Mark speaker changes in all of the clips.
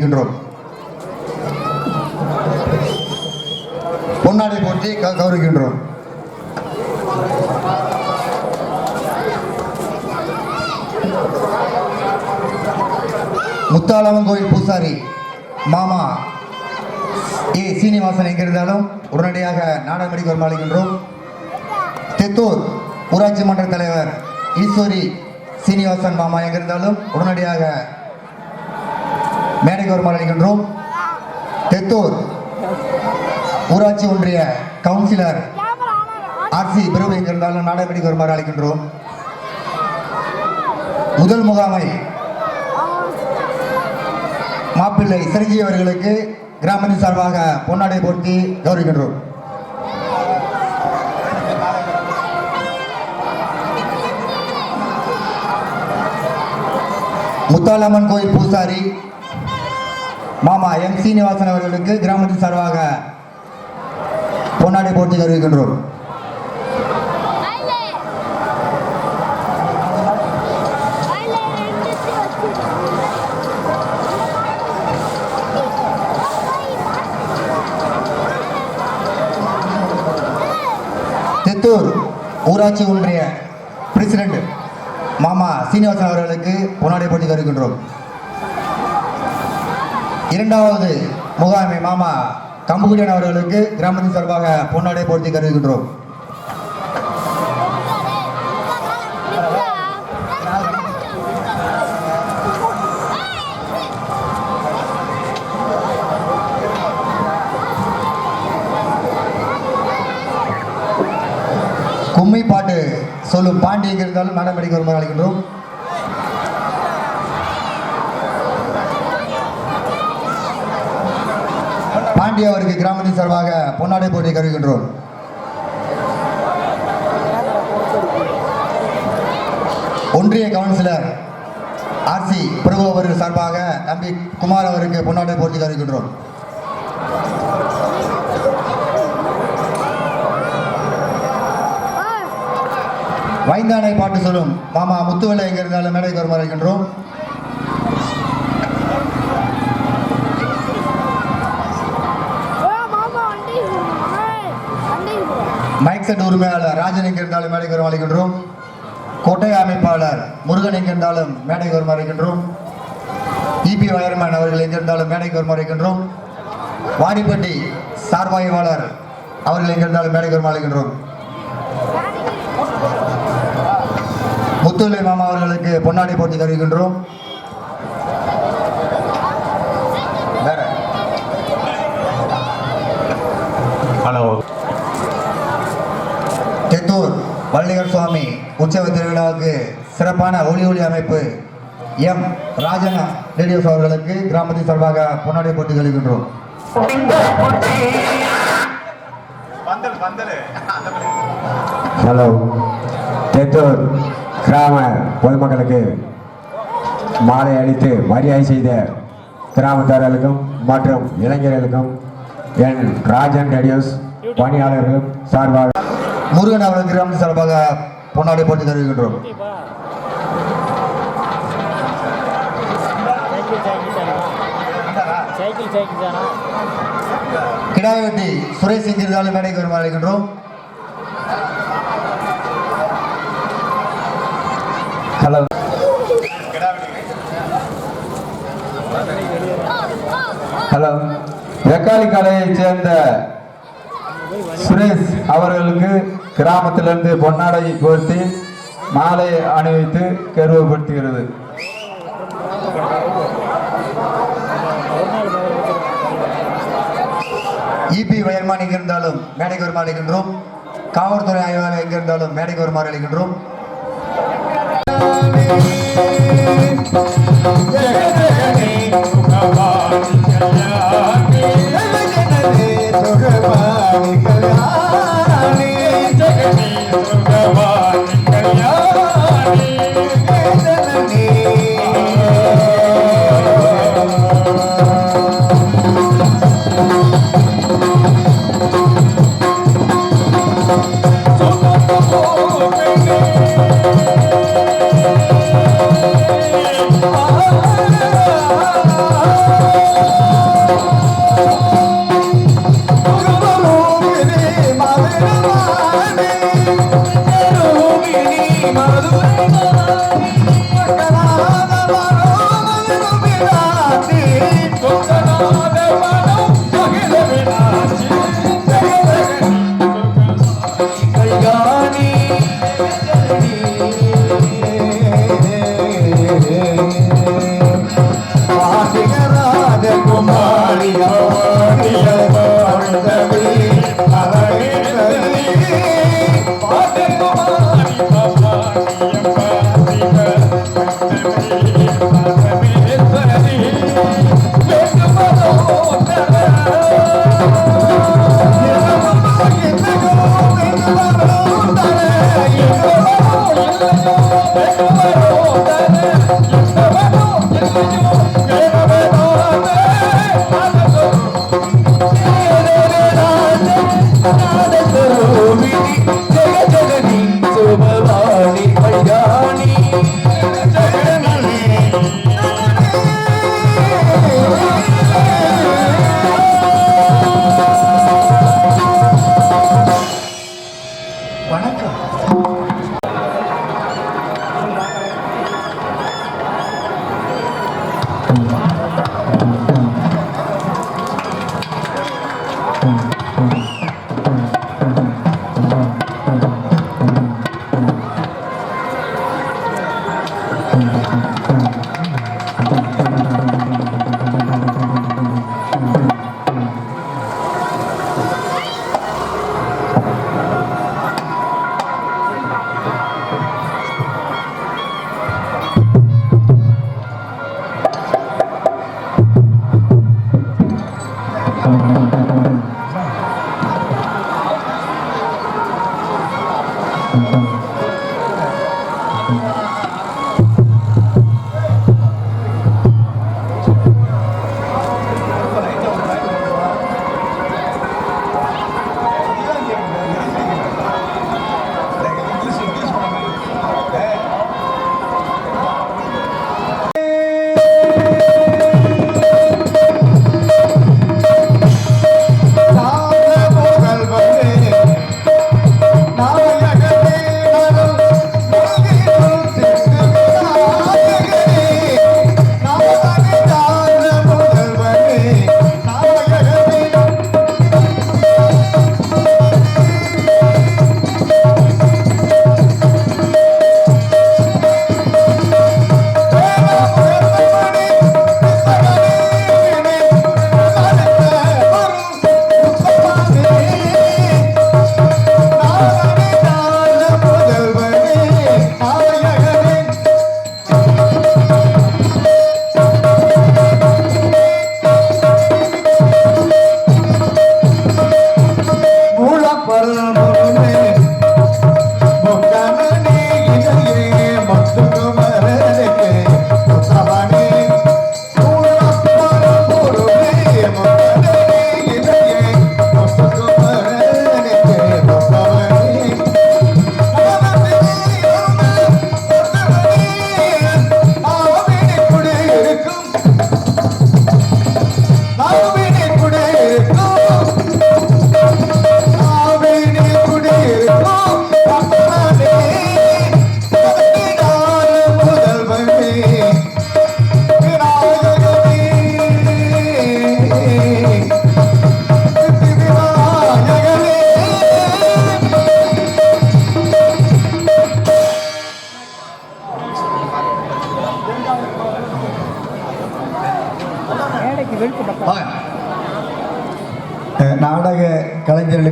Speaker 1: இருக்கின்றோம். பொன்னாடை போற்றி க- கௌரவிக்கின்றோம். முத்தாளவன் கோயில் பூசாரி மாமா ஏ சீனிவாசன் எங்கிருந்தாலும் உடனடியாக நாடகமடிக்கு வருமாறுகின்றோம். தெத்தூர் ஊராட்சி மன்ற தலைவர் ஈஸ்வரி சீனிவாசன் மாமா எங்கிருந்தாலும் உடனடியாக மேடைக்கு வருமாறு அளிக்கின்றோம். தெத்தூர் ஊராட்சி ஒன்றிய கவுன்சிலர் ஆர்சி பிரபு எங்கிருந்தாலும் இருந்தாலும் வருமாறு அளிக்கின்றோம். முதல் முகாமை மாப்பிள்ளை சிறஞ்சி அவர்களுக்கு கிராமத்தின் சார்பாக பொன்னாடை போர்த்தி கௌரவிக்கின்றோம். முத்தாலம்மன் கோயில் பூசாரி மாமா எம் சீனிவாசன் அவர்களுக்கு கிராமத்தின் சார்பாக பொன்னாடி போட்டி கௌரவிக்கின்றோம் தித்தூர் ஊராட்சி ஒன்றிய பிரசிடென்ட் மாமா சீனிவாசன் அவர்களுக்கு பொன்னாடி போட்டி கருக்கின்றோம் இரண்டாவது முகாமை மாமா கம்புகுடியன் அவர்களுக்கு கிராமத்தின் சார்பாக பொன்னாடை போர்த்தி கருதுகின்றோம். கும்மி பாட்டு சொல்லும் பாண்டியங்க இருந்தாலும் நடவடிக்கை வருமாறு அழைக்கின்றோம். பாண்டி அவருக்கு கிராமத்தின் சார்பாக பொன்னாடை போட்டி கருவிக்கின்றோம் ஒன்றிய கவுன்சிலர் ஆர்சி பிரபு அவர்கள் சார்பாக தம்பி குமார் அவருக்கு பொன்னாடை போட்டி கருவிக்கின்றோம் வைந்தானை பாட்டு சொல்லும். மாமா முத்துவலை எங்க இருந்தாலும் மேடைக்கு வருமாறு அழைக்கின்றோம் உரிமையாளர் ராஜன் எங்க இருந்தாலும் மேடைக்கு வரும் அழைக்கின்றோம் கோட்டை அமைப்பாளர் முருகன் எங்க இருந்தாலும் மேடைக்கு வரும் அழைக்கின்றோம் இபி வயர்மேன் அவர்கள் எங்க இருந்தாலும் மேடைக்கு வரும் அழைக்கின்றோம் வாடிப்பட்டி சார்பாய்வாளர் அவர்கள் எங்க இருந்தாலும் மேடைக்கு வரும் அழைக்கின்றோம் முத்துலை மாமா அவர்களுக்கு பொன்னாடை போட்டி தருகின்றோம் வேற
Speaker 2: ஹலோ
Speaker 1: தெத்தூர் வள்ளிகர் சுவாமி உற்சவ திருவிழாவுக்கு சிறப்பான ஒளி ஒளி அமைப்பு எம் ராஜன் ரேடியோஸ் அவர்களுக்கு கிராமத்தின் சார்பாக பொன்னாடை போட்டி
Speaker 2: பந்தல்
Speaker 3: ஹலோ. தேத்தூர் கிராம பொதுமக்களுக்கு மாலை அளித்து மரியாதை செய்த கிராமத்தார்களுக்கும் மற்றும் இளைஞர்களுக்கும் என் ராஜன் ரேடியோஸ் பணியாளர்களும் சார்பாக
Speaker 1: முருகன் அவர்களுக்கு கிராமத்தின் சார்பாக பொன்னாடை போட்டி தருகின்றோம் கிடாவெட்டி சுரேஷ் செஞ்சிருந்தாலும் மேடைக்கு வருமாறு அழைக்கின்றோம்.
Speaker 3: ஹலோ. ஹலோ. வெக்காளி கலையைச் சேர்ந்த சுரேஷ் அவர்களுக்கு கிராமத்திலிருந்து பொன்னாடை போர்த்தி மாலை அணிவித்து கருவப்படுத்துகிறது.
Speaker 1: இபி வயர்மான் எங்க இருந்தாலும் மேடைக்கு வருமாறு அழைக்கின்றோம் காவல்துறை ஆய்வாளர் எங்க இருந்தாலும் மேடைக்கு வருமாறு அழைக்கின்றோம்
Speaker 4: ஆ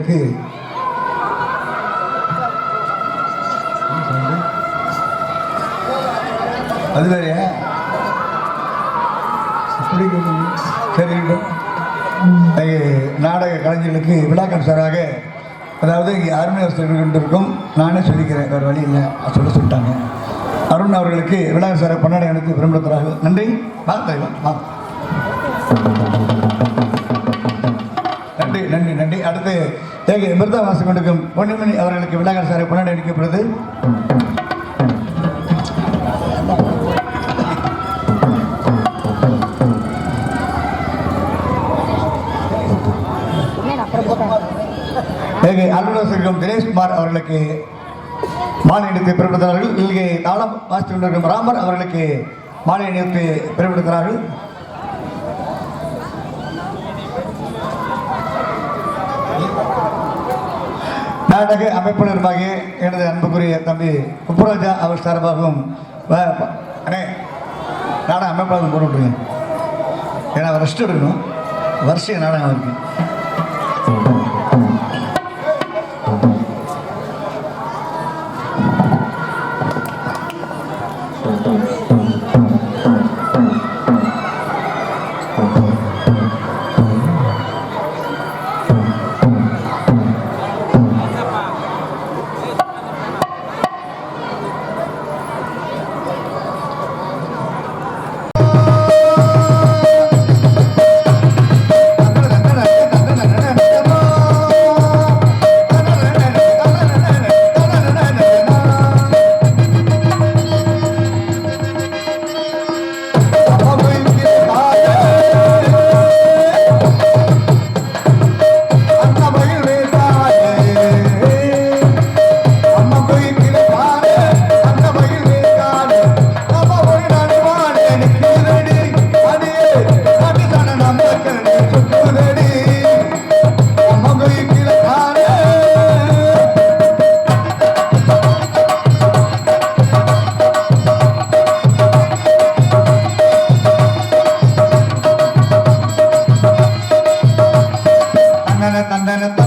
Speaker 4: கலைஞர்களுக்கு அது வேறையா? சரி நாடக கலைஞர்களுக்கு விழாக்கள் சாராக அதாவது இங்கே அருண் கொண்டிருக்கும். நானே சொல்லிக்கிறேன் வேறு வழி இல்லை. சொல்ல சொல்லிட்டாங்க. அருண் அவர்களுக்கு விழா சார பன்னாடை எனக்கு பெருமைப்படுத்துகிறார்கள் நன்றி. வா தலைவா வா. ஏக மிருதா வாசம் கொண்டிருக்கும் பொன்னிமணி அவர்களுக்கு விநாயகர் சாரை பன்னாடை அளிக்கப்படுது ஏக அலுவலகம் தினேஷ்குமார் அவர்களுக்கு மாலை அணிவித்து பெருமைப்படுத்துகிறார்கள் இங்கே தாளம் வாசித்து கொண்டிருக்கும் ராமர் அவர்களுக்கு மாலை அணிவித்து பெருமைப்படுத்துகிறார்கள் நாடக அமைப்பாளருமாக எனது அன்புக்குரிய தம்பி குப்புராஜா அவர் சார்பாகவும் அண்ணே நாடக அமைப்பாளர் போட்டு விட்ருங்க ஏன்னா ரெஸ்ட் இருக்கணும் வரிசைய நாடகம் இருக்கு Thank you. 单单的。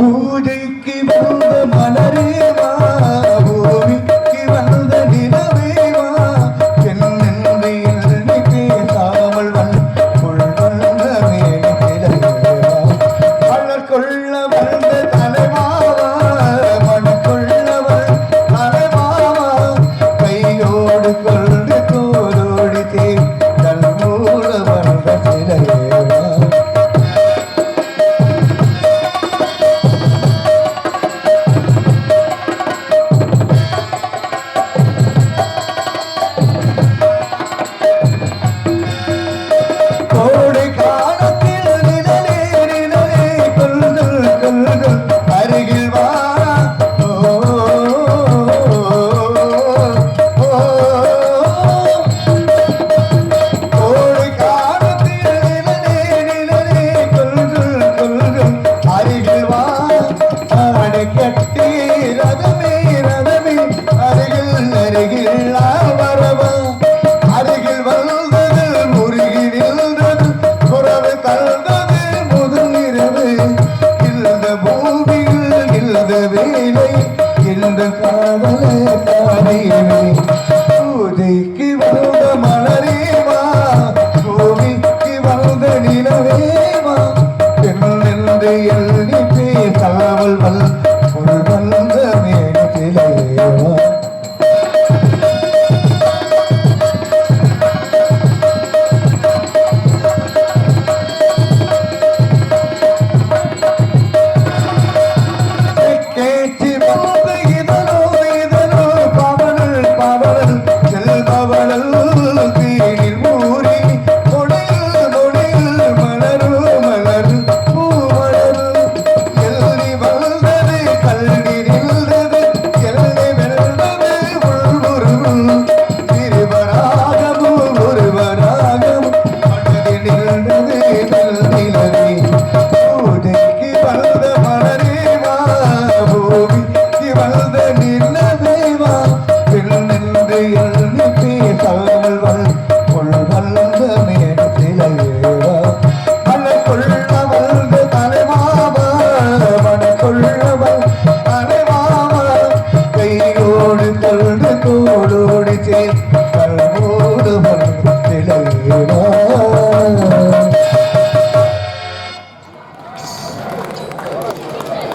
Speaker 4: പൂജയ്ക്ക് മലരേ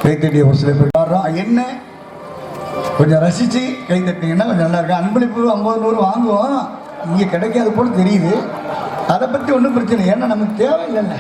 Speaker 4: கைத்தட்டிய ஒரு சில பேர் வர்றோம் என்ன? கொஞ்சம் ரசித்து கைத்தட்டிங்கன்னா கொஞ்சம் நல்லா இருக்கும். அன்பளிப்பு ஐம்பது நூறு வாங்குவோம். இங்கே கிடைக்காது போல தெரியுது. அதை பற்றி ஒன்றும் பிரச்சனை ஏன்னா நமக்கு தேவையில்லைல்ல.